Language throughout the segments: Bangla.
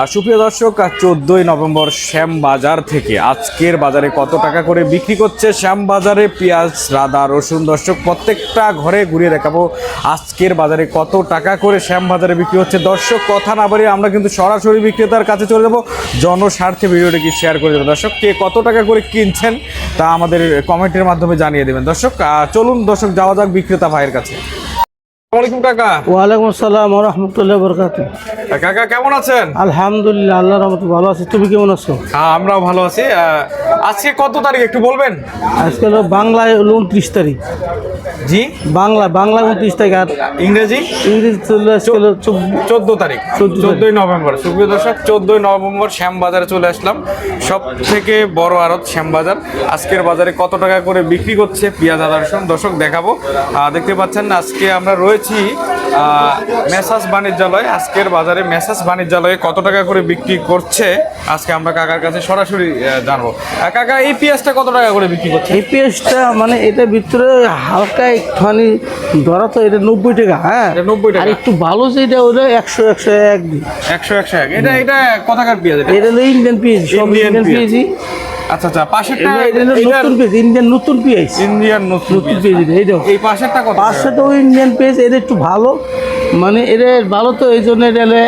আর সুপ্রিয় দর্শক চোদ্দোই নভেম্বর শ্যাম বাজার থেকে আজকের বাজারে কত টাকা করে বিক্রি করছে? শ্যাম বাজারে পেঁয়াজ, রাদা, রসুন দর্শক, প্রত্যেকটা ঘরে ঘুরিয়ে দেখাবো আজকের বাজারে কত টাকা করে শ্যাম বাজারে বিক্রি হচ্ছে। দর্শক, কথা না বাড়িয়ে আমরা কিন্তু সরাসরি বিক্রেতার কাছে চলে যাব। জনস্বার্থে ভিডিওটিকে শেয়ার করে দেবো দর্শক, কে কত টাকা করে কিনছেন তা আমাদের কমেন্টের মাধ্যমে জানিয়ে দেবেন। দর্শক চলুন দর্শক, যাওয়া যাক বিক্রেতা ভাইয়ের কাছে। আসসালামাইকুম কাকা। ওয়ালাইকুম আসসালাম রহমতুল্লাহ বরকাত কাকা কেমন আছেন? আলহামদুলিল্লাহ আল্লাহ রহমত ভালো আছি। তুমি কেমন আছো? হ্যাঁ আমরাও ভালো আছি। আজকে কত তারিখ একটু বলবেন? আজকে হলো বাংলায় হলো উনত্রিশ তারিখ। জি? বাংলা বাংলা উনত্রিশ তারিখ আর ইংরেজি? ইংরেজি চলে চোদ্দ তারিখ। 14 চোদ্দই নভেম্বর। সুপ্রিয় দর্শক চোদ্দই নভেম্বর শ্যামবাজারে চলে আসলাম। সব থেকে বড় আড়ত শ্যামবাজার। আজকের বাজারে কত টাকা করে বিক্রি করছে পেঁয়াজ আদা রসুন? দর্শক দেখাবো। দেখতে পাচ্ছেন আজকে আমরা রয়েছি মেসাজ বাণিজ্যালয় আজকের বাজারে মেসাজ বাণিজ্যালয়ে কত টাকা করে বিক্রি করছে? আজকে আমরা কাকার কাছে সরাসরি জানব। কাকা এই পেঁয়াজটা কত টাকা করে বিক্রি করছে? এই পেঁয়াজটা মানে এটা ভিতরে হালকা একটুখানি ধরা তো এটা নব্বই টাকা হ্যাঁ? এটা 90 টাকা। একটু ভালো যেটা ওটা একশো একশো এক একশো একশো এক। এটা এটা কথাকার পেঁয়াজ এটা? এটা হলো ইন্ডিয়ান পেঁয়াজ সব ইন্ডিয়ান পেঁয়াজ। পেঁয়াজই। আচ্ছা আচ্ছা পাশেরটা এটা এটা নতুন পেঁয়াজ ইন্ডিয়ান নতুন পেঁয়াজ ইন্ডিয়ান নতুন পেঁয়াজ। পেঁয়াজ এটা এই পাশেরটা কত? পাঁচশো তো ইন্ডিয়ান পেজ এটা একটু ভালো। মানে এটা ভালো তো এই জন্য এটা হলে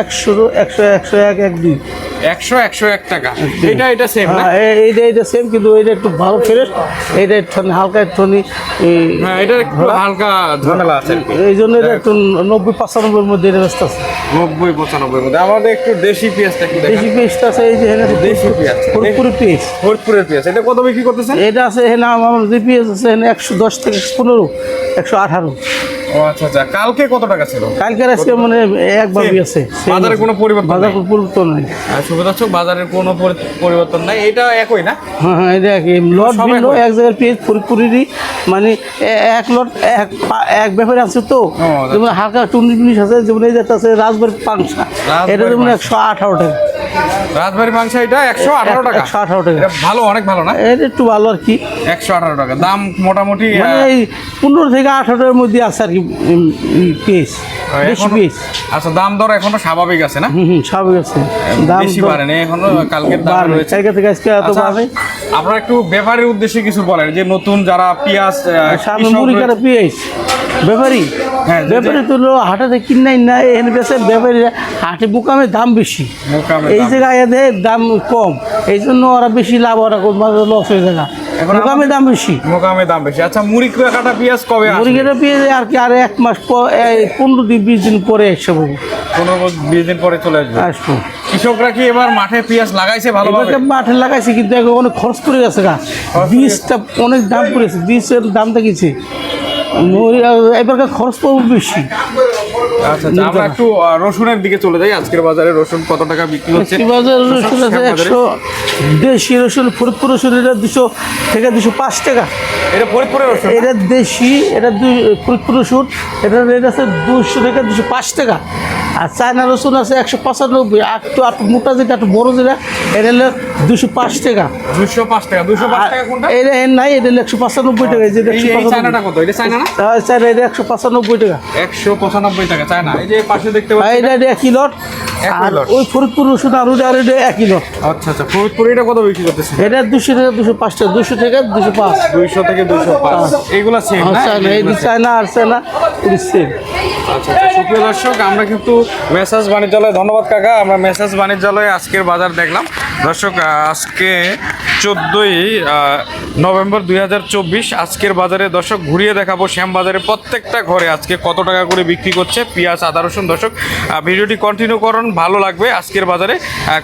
একশো একশো একশো এক এক দুই। একশো একশো এক টাকা। এটা এটা সেম না? হ্যাঁ এইটা এইটা সেম কিন্তু এটা একটু ভালো ফ্রেশ এটা একটু হালকা একটুখানি হ্যাঁ এটার একটু হালকা ঝামেলা আছে এই জন্য এটা একটু নব্বই পঁচানব্বইয়ের মধ্যে এটা ব্যস্ত আছে। নব্বই মধ্যে। আমাদের একটু দেশি পেঁয়াজটা দেশি পেজটা আছে এই যে দেশি পেঁয়াজ। পুরোপুরি পেজ ফরিদপুরের পেঁয়াজ। এটা কত বিক্রি করতেছেন? এটা আছে এখানে আমার যে পেঁয়াজ আছে এখানে একশো দশ থেকে পনেরো একশো আঠারো। ও আচ্ছা আচ্ছা। কালকে কত টাকা ছিল? কালকের আজকে মানে একভাবেই আছে বাজারে কোনো পরিবর্তন বাজার পরিবর্তন নেই। আর সুবিধার্থক বাজারের কোনো পরিবর্তন নাই। এটা একই না? হ্যাঁ হ্যাঁ এটা কি লট ভিন্ন এক পুরোপুরি মানে এক লট এক এক ব্যাপারে আছে তো। আচ্ছা। যেমন হালকা টুনি জিনিস আছে যেমন এই যেটা আছে রাজবাড়ি পাংশা। এটা যেমন একশো আঠারো টাকা। রাজবাড়ি মাংস এটা একশো আঠারো টাকা। একশো আঠারো টাকা। ভালো অনেক ভালো না? এটা একটু ভালো আর কি। একশো আঠারো টাকা। দাম মোটামুটি মানে এই পনেরো থেকে আঠারোটার মধ্যে আছে আর কি পেজ আচ্ছা দাম দর এখনও স্বাভাবিক আছে না? হুম স্বাভাবিক আছে। দাম বেশি বাড়েনি এখনও কালকের দাম রয়েছে। জায়গা থেকে আজকে এত আচ্ছা, বাড়বে আপনারা একটু ব্যাপারের উদ্দেশ্যে কিছু বলেন যে নতুন যারা পেঁয়াজ আহ, সামনে কৃষক মুড়ি রয়েছে- কাটা পেঁয়াজ। ব্যাপারী? হ্যাঁ, ব্যাপারী তো হাটাতে কিনাই না এখানে বেছে ব্যাপারীরা হাটে বুকামে দাম বেশি। এই জায়গায় এদের দাম কম। এই জন্য ওরা বেশি লাভ ওরা লস হয়ে যায় এখন বুকামে দাম বেশি। মোকামে দাম বেশি। আচ্ছা মুড়ি কাটা পেঁয়াজ কবে? মুড়ি কাটা পেঁয়াজ আর কি আর এক মাস পনেরো দিন বিশ দিন পরে এসে পাবো পনেরো বিশ দিন পরে চলে আসবে। আসব। কৃষকরা কি এবার মাঠে পেঁয়াজ লাগাইছে ভালোভাবে? মাঠে লাগাইছি কিন্তু অনেক খরচ করে গেছে গা। বীজটা অনেক দাম পড়েছে বীজের দাম দেখেছি এবারকার খরচ পড়বে বেশি। আচ্ছা আচ্ছা, আমরা একটু রসুনের দিকে চলে যাই। আজকের বাজারে রসুন কত টাকা বিক্রি হচ্ছে? বাজার রসুন আছে একশো দেশি রসুন ফরিদপুর রসুন এটা দুশো থেকে দুশো পাঁচ টাকা। এটা ফরিদপুরের রসুন? এটা দেশি এটা দুই ফরিদপুর রসুন এটা রেট আছে দুশো থেকে দুশো পাঁচ টাকা। আর চায়না রসুন আছে একশো পঁচানব্বই একটু একটু মোটা যেটা একটু বড় যেটা এটা হলো দুশো পাঁচ টাকা। দুশো পাঁচ টাকা দুশো পাঁচ টাকা কোনটা? এটা এর নাই এটা হলো একশো পঁচানব্বই টাকা যে একশো চায়নাটা পঁচানব্বই। না? চায়না এটা একশো পঁচানব্বই টাকা। একশো পঁচানব্বই টাকা। চায়না? এই যে পাশে দেখতে পাচ্ছি এটা? একই লট আর ওই ফরিদপুর রসুন আর ওটা আর এটা একই লট আচ্ছা আচ্ছা। ফরিদপুর এটা কত বিক্রি করতেছে এটা দুশো থেকে দুশো পাঁচ টাকা দুশো থেকে দুশো পাঁচ। দুইশো থেকে দুইশো পাঁচ। এইগুলা সেম আর না? চায়না এই যে চায়না আর পুরি সেম আচ্ছা আচ্ছা। সুপ্রিয় দর্শক আমরা কিন্তু মেসাজ বাণিজ্যালয় ধন্যবাদ কাকা আমরা মেসাজ বাণিজ্যালয়ে আজকের বাজার দেখলাম। দর্শক, আজকে চোদ্দোই নভেম্বর দু হাজার চব্বিশ, আজকের বাজারে দর্শক ঘুরিয়ে দেখাবো শ্যাম বাজারে প্রত্যেকটা ঘরে আজকে কত টাকা করে বিক্রি করছে পেঁয়াজ, আদা, রসুন। দর্শক ভিডিওটি কন্টিনিউ করুন, ভালো লাগবে আজকের বাজারে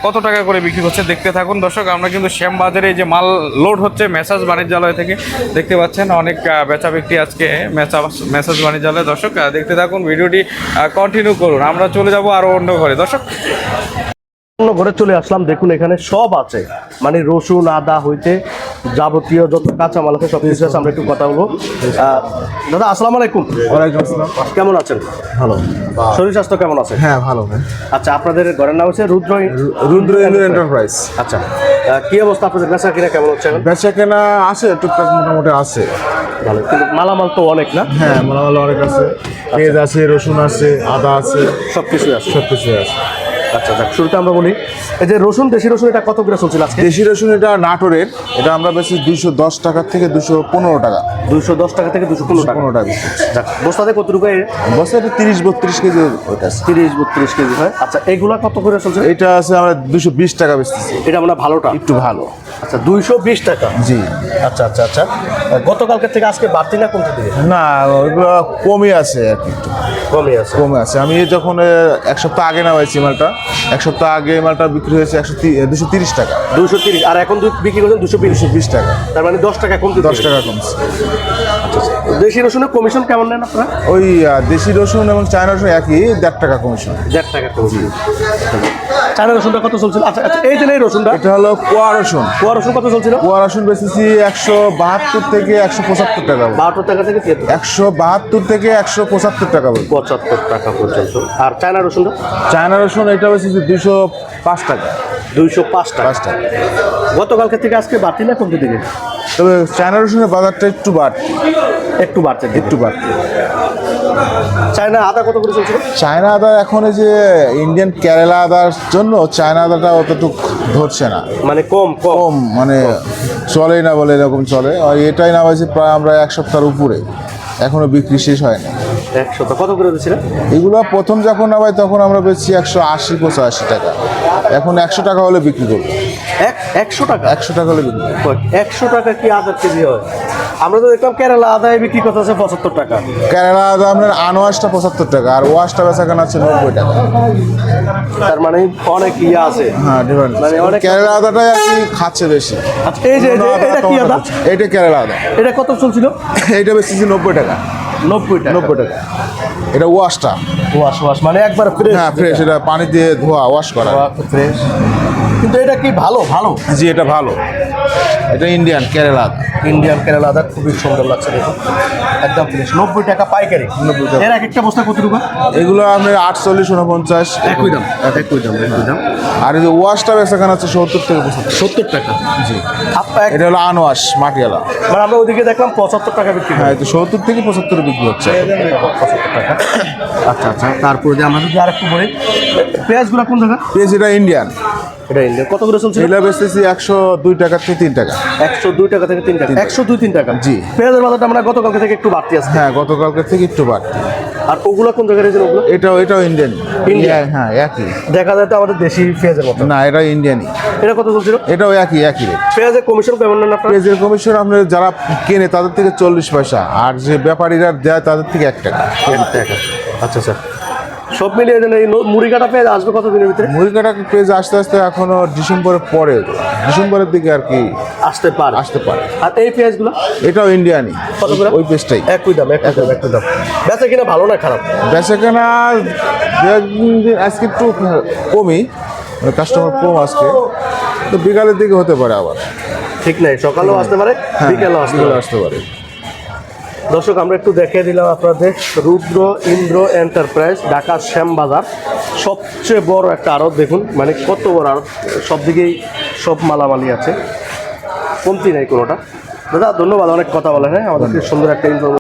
কত টাকা করে বিক্রি করছে দেখতে থাকুন। দর্শক, আমরা কিন্তু শ্যাম বাজারে এই যে মাল লোড হচ্ছে মেসাজ বাণিজ্যালয় থেকে, দেখতে পাচ্ছেন অনেক বেচা ব্যক্তি আজকে মেসাজ বাণিজ্যালয়। দর্শক দেখতে থাকুন, ভিডিওটি কন্টিনিউ করুন। আমরা চলে যাব আরও অন্য ঘরে। দর্শক অন্য ঘরে চলে আসলাম। দেখুন এখানে সব আছে। মানে রসুন আদা হইতে যাবতীয় যত কাঁচামাল আছে সব কিছু আছে। আমরা একটু কথা বলব। দাদা আসসালামু আলাইকুম। ওয়ালাইকুম আসসালাম। কেমন আছেন? ভালো। শরীর স্বাস্থ্য কেমন আছে? হ্যাঁ ভালো আচ্ছা আপনাদের ঘরের নাম হচ্ছে রুদ্র রুদ্র এন্টারপ্রাইজ আচ্ছা কি অবস্থা আপনাদের? বেচা কিনা কেমন হচ্ছে বেচা কেনা আছে টুকটাক মোটামুটি আছে। ভালো কিন্তু মালামাল তো অনেক না? হ্যাঁ মালামাল অনেক আছে। পেঁয়াজ আছে রসুন আছে আদা আছে। সব কিছুই আছে। সব কিছু আছে। আচ্ছা আচ্ছা শুরুতে আমরা বলি এই যে রসুন দেশি রসুন এটা কত করে চলছিল আজকে? দেশি রসুন এটা নাটোরের এটা আমরা বেশি দুইশো দশ টাকা থেকে দুশো পনেরো টাকা। দুইশো দশ টাকা থেকে দুশো পনেরো টাকা। পনেরো টাকা যাক বস্তাতে কত রুপে? বস্তা এটা তিরিশ বত্রিশ কেজি ওইটা তিরিশ বত্রিশ কেজি হয়। আচ্ছা এগুলা কত করে চলছে? এটা আছে আমরা দুশো বিশ টাকা বেচতেছি। এটা মানে ভালোটা? একটু ভালো। আচ্ছা দুইশো বিশ টাকা? জি। আচ্ছা আচ্ছা আচ্ছা। গতকালকের থেকে আজকে বাড়তি না কমতে দিকে? না ওইগুলো কমই আছে আর কি একটু। কমে আছে। কমে আছে। আমি যখন এক সপ্তাহ আগে নামাইছি মালটা এক সপ্তাহ আগে মালটা বিক্রি হয়েছে একশো দুশো তিরিশ টাকা। দুশো তিরিশ। আর এখন দুই- বিক্রি করছেন দুশো বিশ। বিশ টাকা। তার মানে দশ টাকা কমছে। দশ টাকা কমছে। দেশি রসুনের কমিশন কেমন নেন আপনারা? ওই দেশি রসুন এবং চায়না রসুন একই দেড় টাকা কমিশন দেড় টাকা কমিশন চায়না রসুনটা কত চলছিল? আচ্ছা আচ্ছা এই যে এই রসুনটা। এটা হলো কোয়া রসুন। কোয়া রসুন কত চলছিল? কোয়া রসুন বেচেছি একশো বাহাত্তর থেকে একশো পঁচাত্তর টাকা। বাহাত্তর টাকা থেকে একশো বাহাত্তর থেকে একশো পঁচাত্তর টাকা পঁচাত্তর টাকা পর্যন্ত। আর চায়না রসুনটা? চায়না রসুন এটা বেচেছি দুশো পাঁচ টাকা। দুইশো পাঁচ টাকা। পাঁচ টাকা। গতকালকে থেকে আজকে বাড়তি না কমতে দিকে তবে চায়না রসুনের বাজারটা একটু বাড়তি একটু বাড়তে একটু বাড়তি চায়না আদা কত করে চলছিল চায়না আদা এখন যে ইন্ডিয়ান কেরালা আদার জন্য চায়না আদাটা অতটুক ধরছে না। মানে কম কম। মানে চলেই না বলে এরকম চলে। আর এটাই না হয়েছে প্রায় আমরা এক সপ্তাহের উপরে। এখনও বিক্রি শেষ হয়নি। একশো কত করে দিচ্ছিলেন এগুলো প্রথম যখন নামাই তখন আমরা বেচছি একশো আশি পঁচাশি টাকা। এখন একশো টাকা হলে বিক্রি করব। এক একশো টাকা? একশো টাকা হলে বিক্রি একশো টাকা কি আদার কেজি হয়? আমরা তো দেখলাম কেরালা আদায় বিক্রি করতে আছে পঁচাত্তর টাকা। কেরালা আদা আপনার আনোয়াশটা পঁচাত্তর টাকা আর ওয়াশটা বেচা কেনা আছে নব্বই টাকা। তার মানে অনেক ইয়ে আছে। হ্যাঁ ডিফারেন্ট মানে কেরালা আদাটাই আর কি খাচ্ছে বেশি। আচ্ছা এই যে এটা কি আদা? এটা কেরালা আদা। এটা কত চলছিল? এটা বেশি নব্বই টাকা। নব্বই টাকা। নব্বই টাকা। এটা ওয়াশটা ওয়াশ ওয়াশ মানে একবার ফ্রেশ হ্যাঁ ফ্রেশ এটা পানি দিয়ে ধোয়া ওয়াশ করা। ফ্রেশ কিন্তু এটা কি ভালো? ভালো। জি এটা ভালো। এটা ইন্ডিয়ান কেরালা ইন্ডিয়ান কেরালা আদা খুবই সুন্দর লাগছে দেখুন। একদম ফ্রেশ নব্বই টাকা পাইকারি। 90 টাকা। এর এক একটা বস্তা কত টাকা এগুলো আপনার আটচল্লিশ উনপঞ্চাশ। একই দাম। একই দাম। একই দাম আর এই যে ওয়াশটা বেচা আছে সত্তর থেকে পঁচাত্তর। সত্তর টাকা। জি। এটা হলো আনওয়াশ মাটিয়ালা মানে আমরা ওদিকে দেখলাম পঁচাত্তর টাকা বিক্রি হ্যাঁ সত্তর থেকে পঁচাত্তরে বিক্রি হচ্ছে। পঁচাত্তর টাকা আচ্ছা আচ্ছা তারপরে যে আমরা যদি আর একটু বলি। পেঁয়াজগুলো কোন জায়গা? পেঁয়াজ এটা ইন্ডিয়ান এটা ইন্ডিয়া কত করে চলছে? এগুলো বেচতেছি একশো দুই টাকা থেকে তিন টাকা। একশো দুই টাকা থেকে তিন টাকা। একশো দুই তিন টাকা। জি। পেঁয়াজের বাজারটা আমরা গতকালকে থেকে একটু বাড়তি আছে। হ্যাঁ গতকালকে থেকে একটু বাড়তি। আর ওগুলো কোন জায়গায় রয়েছে ওগুলো? এটাও এটাও ইন্ডিয়ান ইন্ডিয়ান হ্যাঁ একই। দেখা যায় তো আমাদের দেশি পেঁয়াজের মতো। না এটা ইন্ডিয়ানই এটা কত চলছিল? এটাও একই একই রেট পেঁয়াজের কমিশন কেমন নেন আপনার? পেঁয়াজের কমিশন আপনার যারা কেনে তাদের থেকে চল্লিশ পয়সা। আর যে ব্যাপারীরা দেয় তাদের থেকে এক টাকা। টাকা। আচ্ছা আচ্ছা সব মিলিয়ে দেন এই ন- মুড়ি কাটা পেঁয়াজ আসবে কত দিনের ভিতরে মুরগিটা পেঁয়াজ আস্তে আস্তে এখনও ডিসেম্বরের পরে ডিসেম্বরের দিকে আর কি আসতে পারে। আসতে পারে। আর এই পেঁয়াজগুলো? এটাও ইন্ডিয়ানি কত করে? ওই পেঁয়াজটাই একই দাম একই দাম একই দাম। বেচা কিনা ভালো না খারাপ? বেচা কেনা আজকে একটু কমই মানে কাস্টমার কম আজকে। তো বিকালের দিকে হতে পারে আবার। ঠিক নাই সকালেও আসতে পারে হ্যাঁ বিকেলেও আসতে পারে। আসতে পারে। দর্শক, আমরা একটু দেখিয়ে দিলাম আপনাদের রুদ্র ইন্দ্র এন্টারপ্রাইজ ঢাকার শ্যামবাজার। সবচেয়ে বড় একটা আড়ত, দেখুন মানে কত বড় আড়ত, সব দিকেই সব মালামালি আছে। কমতি নেই কোনোটা। দাদা, ধন্যবাদ, অনেক কথা বলে হ্যাঁ? আমাদেরকে সুন্দর একটা ইনফরমেশন